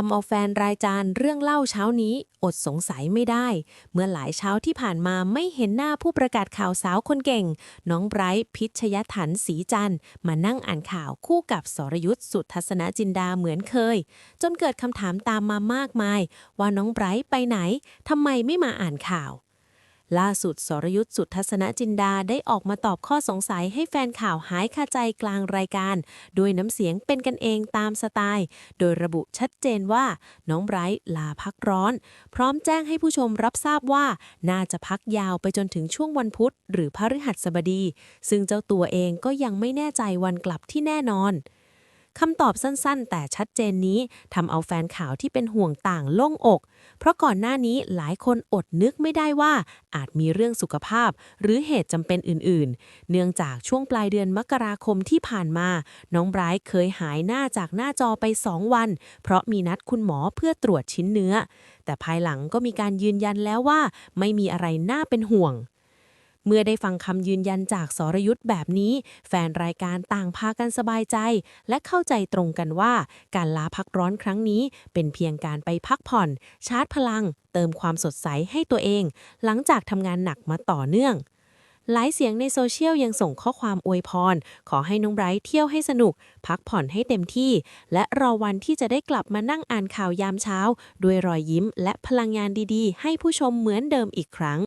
ทำเอาแฟนรายการเรื่องเล่าเช้านี้ อดสงสัยไม่ได้ เมื่อหลายเช้าที่ผ่านมาไม่เห็นหน้าผู้ประกาศข่าวสาวคนเก่ง น้องไบรท์พิชยถันสีจันมานั่งอ่านข่าวคู่กับสรยุทธสุทัศนจินดาเหมือนเคย จนเกิดคำถามตามมามากมาย ว่าน้องไบรท์ไปไหนทำไมไม่มาอ่านข่าว ล่าสุดสรยุทธ์สุทัศนจินดาได้ออกมาตอบข้อสงสัยให้แฟนข่าวหายคาใจกลางรายการ ด้วยน้ำเสียงเป็นกันเองตามสไตล์ โดยระบุชัดเจนว่า น้องไบรท์ลาพักร้อน พร้อมแจ้งให้ผู้ชมรับทราบว่า น่าจะพักยาวไปจนถึงช่วงวันพุธ หรือพฤหัสบดี ซึ่งเจ้าตัวเองก็ยังไม่แน่ใจวันกลับที่แน่นอน คำตอบสั้นๆ แต่ชัดเจนนี้ทำเอาแฟนข่าวที่เป็นห่วงต่างโล่งอก เพราะก่อนหน้านี้หลายคนอดนึกไม่ได้ว่าอาจมีเรื่องสุขภาพ หรือเหตุจำเป็นอื่นๆ เนื่องจากช่วงปลายเดือนมกราคมที่ผ่านมา น้องไบรท์เคยหายหน้าจากหน้าจอไป 2 วัน เพราะมีนัดคุณหมอเพื่อตรวจชิ้นเนื้อ แต่ภายหลังก็มีการยืนยันแล้วว่า ไม่มีอะไรน่าเป็นห่วง เมื่อได้ฟังคำยืนยันจากสรยุทธ์แบบนี้ แฟนรายการต่างพากันสบายใจ และเข้าใจตรงกันว่า การลาพักร้อนครั้งนี้ เป็นเพียงการไปพักผ่อน ชาร์จพลัง เติมความสดใสให้ตัวเอง หลังจากทำงานหนักมาต่อเนื่องหลายเสียงในโซเชียลยังส่งข้อความอวยพร ขอให้น้องไบรท์เที่ยวให้สนุก พักผ่อนให้เต็มที่ และรอวันที่จะได้กลับมานั่งอ่านข่าวยามเช้า ด้วยรอยยิ้มและพลังงานดีๆ ให้ผู้ชมเหมือนเดิมอีกครั้ง